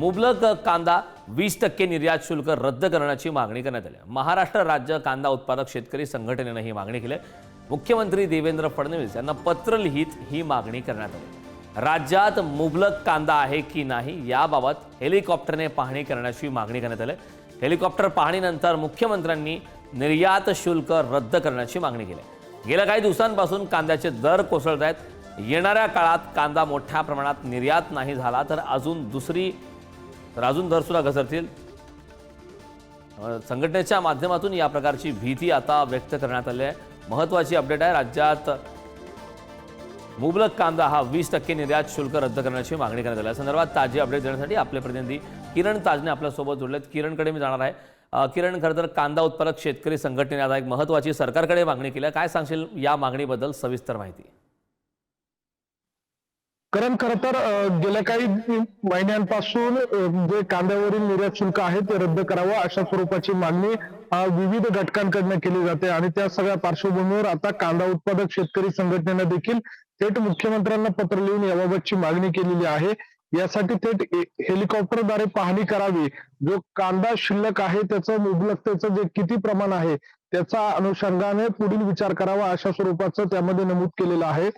मुबलक कांदा वीस टक्के निर्यात शुल्क रद्द करण्याची मागणी करण्यात आली. महाराष्ट्र राज्य कांदा उत्पादक शेतकरी संघटनेनं ही मागणी केली. मुख्यमंत्री देवेंद्र फडणवीस यांना पत्र लिहित ही मागणी करण्यात आली. राज्यात मुबलक कांदा आहे की नाही याबाबत हेलिकॉप्टरने पाहणी करण्याची मागणी करण्यात आली. हेलिकॉप्टर पाहणीनंतर मुख्यमंत्र्यांनी निर्यात शुल्क रद्द करण्याची मागणी केली. गेल्या काही दिवसांपासून कांद्याचे दर कोसळत आहेत. येणाऱ्या काळात कांदा मोठ्या प्रमाणात निर्यात नाही झाला तर अजून दुसरी तर अजून दरसुद्धा घसरतील. संघटनेच्या माध्यमातून या प्रकारची भीती आता व्यक्त करण्यात आली आहे. महत्वाची अपडेट आहे राज्यात मुबलक कांदा हा वीस टक्के निर्यात शुल्क रद्द करण्याची मागणी करण्यात आली संदर्भात ताजी अपडेट देण्यासाठी आपले प्रतिनिधी किरण ताजने आपल्यासोबत जोडलेत. किरणकडे मी जाणार आहे. किरण खरं तर कांदा उत्पादक शेतकरी संघटनेने आता एक महत्वाची सरकारकडे मागणी केली आहे. काय सांगशील या मागणीबद्दल सविस्तर माहिती? कारण खर तर गेल्या काही महिन्यांपासून जे कांद्यावरील निर्यात शुल्क आहे ते रद्द करावं अशा स्वरूपाची मागणी विविध घटकांकडनं केली जाते. आणि त्या सगळ्या पार्श्वभूमीवर आता कांदा उत्पादक शेतकरी संघटनेनं देखील थेट मुख्यमंत्र्यांना पत्र लिहून याबाबतची मागणी केलेली आहे. यासाठी थेट हेलिकॉप्टरद्वारे पाहणी करावी. जो कांदा शिल्लक आहे त्याचं मुबलकतेचं जे किती प्रमाण आहे त्याचा अनुषंगाने पुढील विचार करावा अशा स्वरूपाचं त्यामध्ये नमूद केलेलं आहे.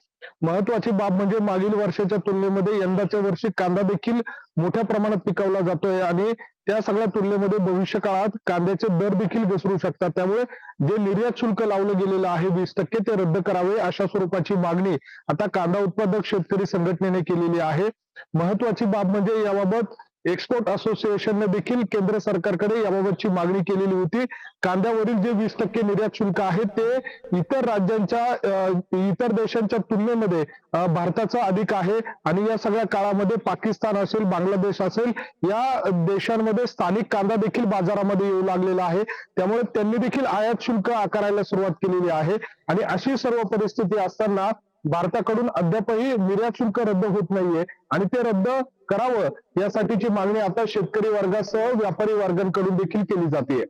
महत्वाची बाब म्हणजे मागील वर्षाच्या तुलनेमध्ये यंदाच्या वर्षी कांदा देखील मोठ्या प्रमाणात पिकवला जातोय आणि त्या सगळ्या तुलनेमध्ये भविष्य काळात कांद्याचे दर देखील घसरू शकतात. त्यामुळे जे निर्यात शुल्क लावलं गेलेलं आहे वीस टक्के ते रद्द करावे अशा स्वरूपाची मागणी आता कांदा उत्पादक शेतकरी संघटनेने केलेली आहे. महत्वाची बाब म्हणजे याबाबत एक्सपोर्ट असोसिएशनने देखील केंद्र सरकारकडे याबाबतची मागणी केलेली होती. कांद्यावरील जे वीस टक्के निर्यात शुल्क आहे ते इतर राज्यांच्या इतर देशांच्या तुलनेमध्ये भारताचा अधिक आहे. आणि या सगळ्या काळामध्ये पाकिस्तान असेल बांगलादेश असेल या देशांमध्ये स्थानिक कांदा देखील बाजारामध्ये येऊ लागलेला आहे. त्यामुळे त्यांनी देखील आयात शुल्क आकारायला सुरुवात केलेली आहे. आणि अशी सर्व परिस्थिती असताना भारताकडून अद्यापही निर्यात शुल्क रद्द होत नाहीये. आणि ते रद्द करावं यासाठीची मागणी आता शेतकरी वर्गासह व्यापारी वर्गांकडून देखील केली जाते